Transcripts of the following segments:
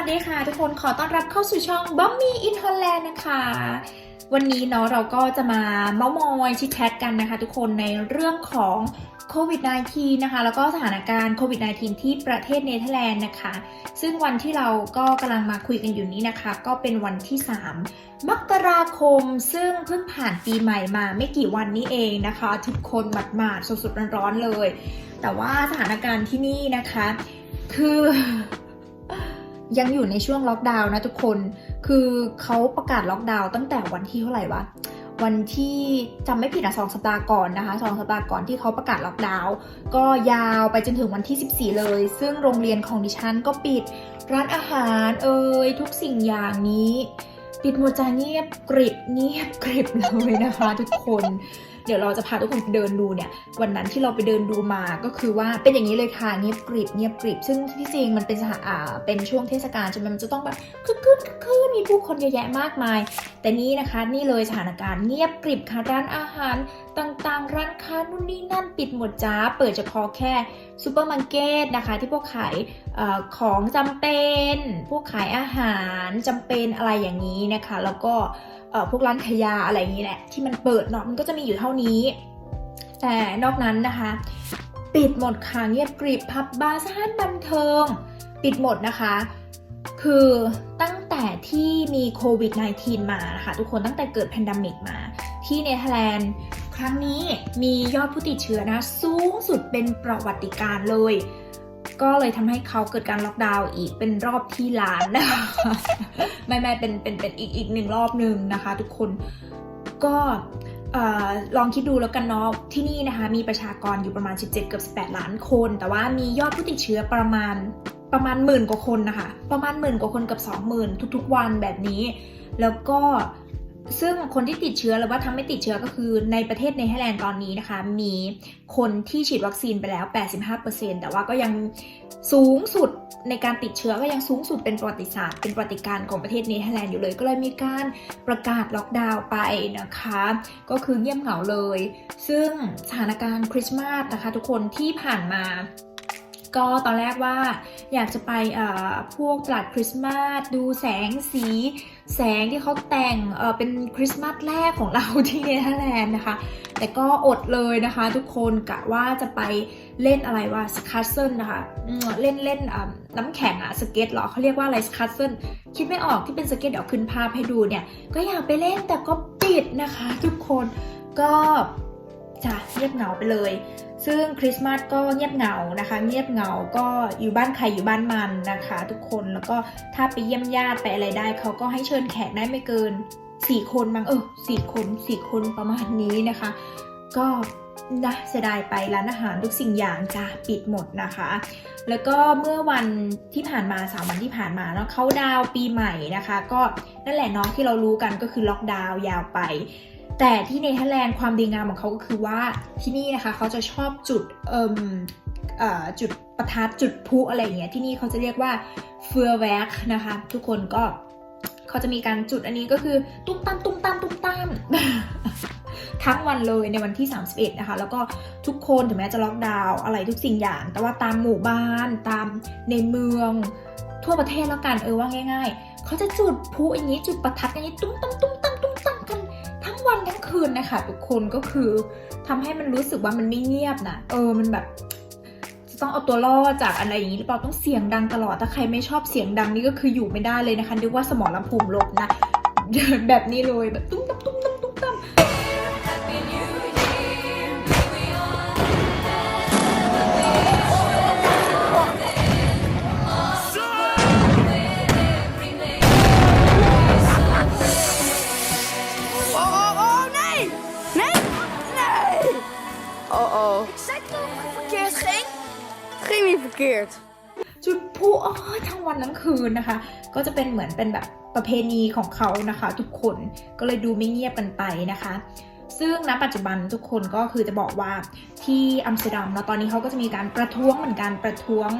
วัสดีค่ะ ทุกคนขอต้อนรับเข้าสู่ช่อง b u m m y in Holland นะคะ วันนี้เนาะเราก็จะมาเมาส์มอยชิดแชทกันนะคะ ทุกคนในเรื่องของโควิด -19 นะคะ แล้วก็สถานการณ์โควิด -19 ที่ประเทศเนเธอร์แลนด์นะคะ ซึ่งวันที่เราก็กำลังมาคุยกันอยู่นี้นะคะ ก็เป็นวันที่ 3 มกราคม ซึ่งเพิ่งผ่านปีใหม่มาไม่กี่วันนี้เองนะคะ ทุกคนหมาดๆสดๆร้อนๆเลย แต่ว่าสถานการณ์ที่นี่นะคะ คือ ยังอยู่ในช่วงล็อกดาวน์นะทุกคน คือเขาประกาศล็อกดาวน์ตั้งแต่วันที่เท่าไหร่วะ วันที่จำไม่ผิดอะสองสัปดาห์ก่อนนะคะสองสัปดาห์ก่อนที่เขาประกาศล็อกดาวน์ก็ยาวไปจนถึงวันที่ 14 เลย ซึ่งโรงเรียนของดิฉันก็ปิด ร้านอาหารเอ่ยทุกสิ่งอย่างนี้ ปิดหมดจาเงียบกริบเงียบกริบเลยนะคะ ทุกคน เดี๋ยวเราจะพาทุกคนไปเดินดูเนี่ย วันนั้นที่เราไปเดินดูมาก็คือว่าเป็นอย่างนี้เลยค่ะเงียบกริบเงียบกริบซึ่งที่จริงมันเป็นสถานอ่าเป็นช่วงเทศกาลใช่ไหมมันจะต้องแบบคึกคืนคึกคืนมีผู้คนเยอะแยะมากมาย แต่นี่นะคะนี่เลยสถานการณ์เงียบกริบค่ะร้านอาหารต่างๆ ร้านค้านู่นนี่นั่นปิดหมดจ้าเปิดเฉพาะแค่ซูเปอร์มาร์เก็ตนะคะที่พวกขายอของจำเป็น พวกขายอาหารจำเป็นอะไรอย่างนี้นะคะ แล้วก็พวกร้านขายยาอะไรอย่างนี้แหละที่มันเปิดเนาะมันก็จะมีอยู่เท่านี้ แต่นอกนั้นนะคะ ปิดหมดค่ะเงียบกริบพับบาร์สถานบันเทิง ปิดหมดนะคะ คือตั้งแต่ที่มีโควิด -19 มานะคะทุกคนตั้งแต่เกิดแพนดมิกมา ที่เนเธอร์แลนด์ครั้งนี้มียอดผู้ติดเชื้อนะ สูงสุดเป็นประวัติการเลย ก็เลยทำให้เขาเกิดการล็อกดาวน์อีกเป็นรอบที่ล้านนะคะไม่ไม่เป็นเป็นเป็นอีกอีกหนึ่งรอบหนึ่งนะคะ ทุกคนก็ออลองคิดดูแล้วกันเนาะที่นี่นะคะ มีประชากรอยู่ประมาณ 17 เกือบ 18 ล้านคน แต่ว่ามียอดผู้ติดเชื้อประมาณประมาณหมื่นกว่าคนนะคะ ประมาณหมื่นกว่าคนกับ 20,000 ทุกๆวันแบบนี้ แล้วก็ ซึ่งคนที่ติดเชื้อหรือว่าทั้งไม่ติดเชื้อก็คือในประเทศเนเธอร์แลนด์ตอนนี้นะคะ มีคนที่ฉีดวัคซีนไปแล้ว 85%แต่ว่าก็ยังสูงสุดในการติดเชื้อก็ยังสูงสุดเป็นประวัติศาสตร์เป็นประวัติการของประเทศเนเธอร์แลนด์อยู่เลย ก็เลยมีการประกาศล็อกดาวน์ไปนะคะ ก็คือเงียบเหงาเลย ซึ่งสถานการณ์คริสต์มาสนะคะ ทุกคนที่ผ่านมา ก็ตอนแรกว่าอยากจะไปพวกตลาดคริสต์มาสดูแสงสีแสงที่เขาแต่งเป็นคริสต์มาสแรกของเราที่เนเธอร์แลนด์นะคะ แต่ก็อดเลยนะคะ ทุกคนกะว่าจะไปเล่นอะไรว่าสคัตเซิลนะคะเล่นเล่นน้ำแข็งอะสเก็ตเหรอเขาเรียกว่าอะไรสคัตเซิลคิดไม่ออกที่เป็นสเก็ตเดี๋ยวขึ้นภาพให้ดูเนี่ย ก็อยากไปเล่นแต่ก็ปิดนะคะ ทุกคนก็จะเงียบเหงาไปเลย ซึ่งคริสต์มาสก็เงียบเหงานะคะ เงียบเหงาก็อยู่บ้านใครอยู่บ้านมันนะคะ ทุกคนแล้วก็ถ้าไปเยี่ยมญาติไปอะไรได้ เขาก็ให้เชิญแขกได้ไม่เกิน4คนมั้งเออสี่คนสี่คนประมาณนี้นะคะ ก็นะเสียดายไปร้านอาหารทุกสิ่งอย่างจะปิดหมดนะคะ แล้วก็เมื่อวันที่ผ่านมาสามวันที่ผ่านมาเนาะเขาดาวปีใหม่นะคะ ก็นั่นแหละเนาะที่เรารู้กันก็คือล็อกดาวน์ยาวไป แต่ที่เนเธอร์แลนด์ความดีงามของเขาก็คือว่าที่นี่นะคะเขาจะชอบจุดเอ่มจุดประทัดจุดพลุอะไรอย่างเงี้ยที่นี่เขาจะเรียกว่าเฟือแวกนะคะทุกคนก็เขาจะมีการจุดอันนี้ก็คือตุ้มตั้มตุ้มตั้มตุ้มตั้มทั้งวันเลยในวันที่ 31 นะคะ แล้วก็ทุกคนถึงแม้จะล็อกดาวน์อะไรทุกสิ่งอย่าง แต่ว่าตามหมู่บ้านตามในเมืองทั่วประเทศแล้วกันเออว่าง่าย ๆเขาจะจุดพลุอย่างนี้จุดประทัดอย่างนี้ตุ้มตั้มตุ้ม วันทั้งคืนนะคะทุกคนก็คือทำให้มันรู้สึกว่ามันไม่เงียบนะเออมันแบบจะต้องเอาตัวรอดจากอะไรอย่างนี้หรือเปล่าต้องเสียงดังตลอดถ้าใครไม่ชอบเสียงดังนี่ก็คืออยู่ไม่ได้เลยนะคะนึกว่าสมองลำโพงลบนะแบบนี้เลยแบบตุ้มตุ้มตุ้ม ging niet verkeerd. จุดพลุอ๋อทั้งวันทั้งคืนนะคะ ก็จะเป็นเหมือนเป็นแบบประเพณีของเขานะคะ ทุกคนก็เลยดูไม่เงียบกันไปนะคะ ซึ่งณปัจจุบันทุกคนก็คือจะบอกว่าที่อัมสเตอร์ดัมเนาะตอนนี้เขาก็จะมีการประท้วงเหมือนกันประท้วง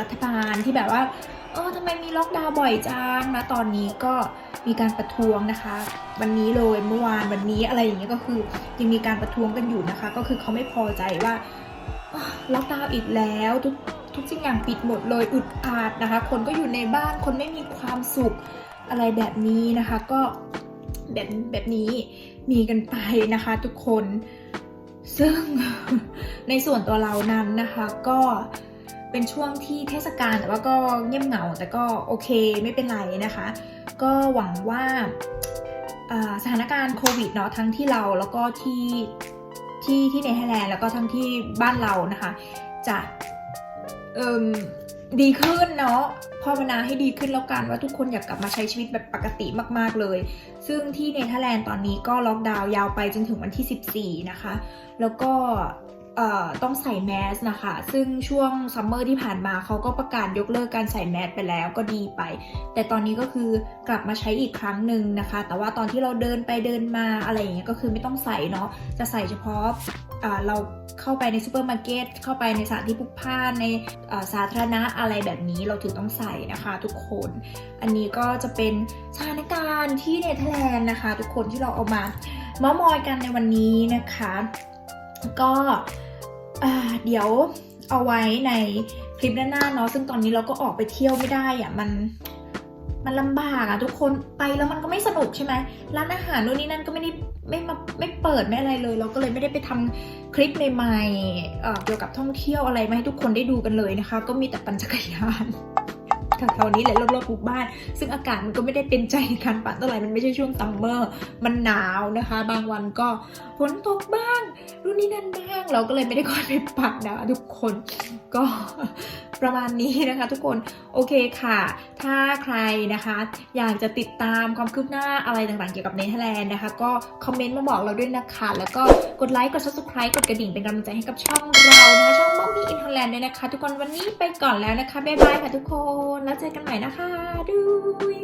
รัฐบาลที่แบบว่าเออทำไมมีล็อกดาวน์บ่อยจังนะตอนนี้ก็มีการประท้วงนะคะ วันนี้เลยเมื่อวานวันนี้อะไรอย่างเงี้ยก็คือยังมีการประท้วงกันอยู่นะคะ ก็คือเขาไม่พอใจว่า ล็อกดาวน์อีกแล้วทุกทุกสิ่งอย่างปิดหมดเลยอึดอัดนะคะ คนก็อยู่ในบ้านคนไม่มีความสุขอะไรแบบนี้นะคะ ก็แบบแบบนี้มีกันไปนะคะทุกคน ซึ่งในส่วนตัวเรานั้นนะคะก็เป็นช่วงที่เทศกาลแต่ว่าก็เงียบเหงาแต่ก็โอเคไม่เป็นไรนะคะ ก็หวังว่าสถานการณ์โควิดเนาะทั้งที่เราแล้วก็ที่ ที่ที่เนเธอร์แลนด์แล้วก็ทั้งที่บ้านเรานะคะ จะดีขึ้นเนาะภาวนาให้ดีขึ้นแล้วกันว่าทุกคนอยากกลับมาใช้ชีวิตแบบปกติมากๆเลย ซึ่งที่เนเธอร์แลนด์ตอนนี้ก็ล็อกดาวน์ยาวไปจนถึงวันที่ 14 นะคะ แล้วก็ ต้องใส่แมสนะคะ ซึ่งช่วงซัมเมอร์ที่ผ่านมาเขาก็ประกาศยกเลิกการใส่แมสไปแล้วก็ดีไป แต่ตอนนี้ก็คือกลับมาใช้อีกครั้งหนึ่งนะคะ แต่ว่าตอนที่เราเดินไปเดินมาอะไรอย่างเงี้ยก็คือไม่ต้องใส่เนาะ จะใส่เฉพาะเราเข้าไปในซูเปอร์มาร์เก็ต เข้าไปในสถานที่พลุกพล่านในสาธารณะอะไรแบบนี้เราถึงต้องใส่นะคะทุกคน อันนี้ก็จะเป็นสถานการณ์ที่เนเธอร์แลนด์นะคะ ทุกคนที่เราเอามาเมามอยกันในวันนี้นะคะ ก็เดี๋ยวเอาไว้ในคลิปหน้าๆเนาะซึ่งตอนนี้เราก็ออกไปเที่ยวไม่ได้อะมันมันลำบากอะทุกคนไปแล้วมันก็ไม่สนุกใช่ไหมร้านอาหารนู่นนี่นั่นก็ไม่ได้ไม่มาไม่เปิดไม่อะไรเลย เราก็เลยไม่ได้ไปทำคลิปใหม่ๆเกี่ยวกับท่องเที่ยวอะไรมาให้ทุกคนได้ดูกันเลยนะคะ ก็มีแต่ปั่นจักรยาน แถวๆนี้แหละรอบๆหมู่บ้าน ซึ่งอากาศมันก็ไม่ได้เป็นใจในการปั่นเท่าไหร่มันไม่ใช่ช่วงซัมเมอร์มันหนาวนะคะ บางวันก็ฝนตกบ้างรุ่นนี้นั่นบ้าง เราก็เลยไม่ได้ค่อยไปปั่นนะทุกคน ก็ประมาณนี้นะคะทุกคนโอเคค่ะ ถ้าใครนะคะ อยากจะติดตามความคืบหน้าอะไรต่างๆเกี่ยวกับเนเธอร์แลนด์นะคะ ก็คอมเมนต์มาบอกเราด้วยนะคะ แล้วก็กดไลค์กด subscribe กดกระดิ่งเป็นกำลังใจให้กับช่องเรานะคะช่องบ้องพี่อินเทอร์แลนด์ด้วยนะคะ ทุกคนวันนี้ไปก่อนแล้วนะคะบ๊ายบายค่ะทุกคนแล้วเจอกันใหม่นะคะดุย